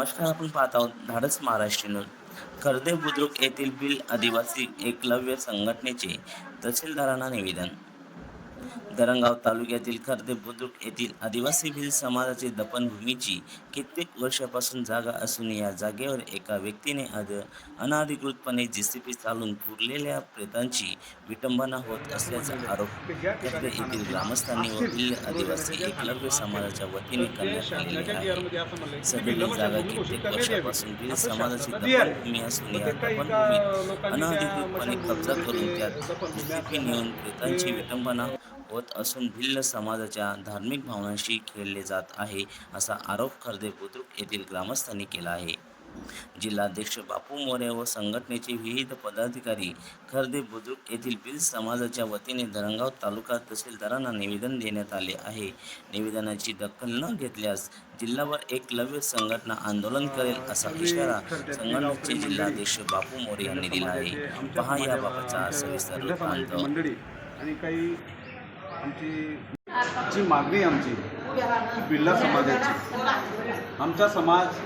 नमस्कार आपण पाहत आहोत धाडस महाराष्ट्र न्यूज. खर्दे बुद्रुक येथील बिल आदिवासी एकलव्य संघटनेचे तहसीलदारांना निवेदन. धरणगाव तालुक्यातील खर्दे बुद्रुक येथील आदिवासी भिल समाजाची दफनभूमीची कित्येक वर्षापासून जागा असून या जागेवर एका व्यक्तीने आज अनाधिकृतपणे जेसीपी चालून पुरलेल्या प्रेतांची विटंबना होत असल्याचा आरोप खर्दे येथील ग्रामस्थांनी व भिल्ल आदिवासी एकलव्य समाजाच्या वतीने करण्यात आलेला आहे. सदरील जागा कित्येक वर्षापासून भिल समाजाची दफनभूमी असून या दफनभूमीत अनाधिकृतपणे कब्जा करून त्यात जेसीपी नेऊन प्रेतांची विटंबना होत असून भिल्ल समाजाच्या धार्मिक भावनांशी खेळले जात आहे असा आरोप खर्दे बुद्रुक येथील ग्रामस्थांनी केला आहे. जिल्हाध्यक्ष बापू मोरे व संघटनेचे विविध पदाधिकारी खर्दे बुद्रुक येथील बिल समाजाच्या वतीने धरणगाव तालुका तहसीलदारांना निवेदन देण्यात आले आहे. निवेदनाची दखल न घेतल्यास जिल्हाभर एकलव्य संघटना आंदोलन करेल असा इशारा संघटनेचे जिल्हाध्यक्ष बापू मोरे यांनी दिला आहे. पहा याबाबतचा सविस्तर वृत्तांत. आणि काही आमची जी मागणी आहे आमची ती बिल्ला समाजाची. आमचा समाज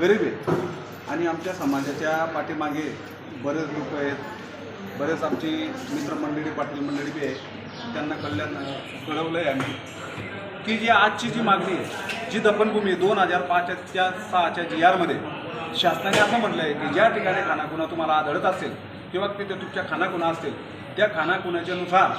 गरीब आहे आणि आमच्या समाजाच्या पाठीमागे बरेच लोक आहेत. बरेच आमची मित्रमंडळी पाटील मंडळी बी आहे त्यांना कल्याण कळवलं आहे आम्ही. की जी आजची जी मागणी आहे जी दफनभूमी दोन हजार पाचच्या सहाच्या जी आरमध्ये शासनाने असं म्हटलं आहे की ज्या ठिकाणी खानाखुणा तुम्हाला आढळत असेल किंवा तिथे तुमच्या खानाखुणा असतील त्या खानाखुणाच्यानुसार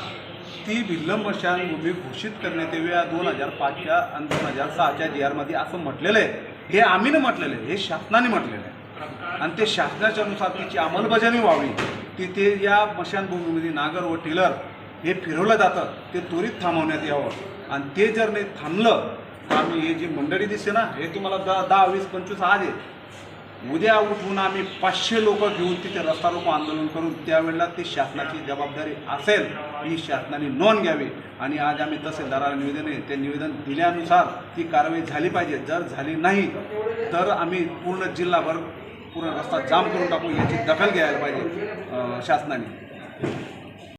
ती भिल्ल मशानभूमी घोषित करण्यात यावी या दोन हजार पाचच्या आणि दोन हजार सहाच्या जी आरमध्ये असं म्हटलेलं आहे. हे आम्ही म्हटलेलं आहे. हे शासनाने म्हटलेलं आहे. आणि ते शासनाच्या नुसार तिची अंमलबजावणी व्हावी. तिथे या मशानभूमीमध्ये नागर व टिलर हे फिरवलं जातं. ते त्वरित थांबवण्यात यावं. आणि ते जर नाही थांबलं तर आम्ही हे जी मंडळी दिसते ना हे तुम्हाला दहा दहा वीस पंचवीस आज आहे. उद्या उठून आम्ही पाचशे लोक घेऊन तिथे रस्ता रोको आंदोलन करून त्यावेळेला ती शासनाची जबाबदारी असेल ही शासनाने नोंद घ्यावी. आणि आज आम्ही तहसीलदाराला निवेदन आहे ते निवेदन दिल्यानुसार ती कारवाई झाली पाहिजे. जर झाली नाही तर आम्ही पूर्ण जिल्हाभर पूर्ण रस्ता जाम करून टाकू याची दखल घ्यायला पाहिजे शासनाने.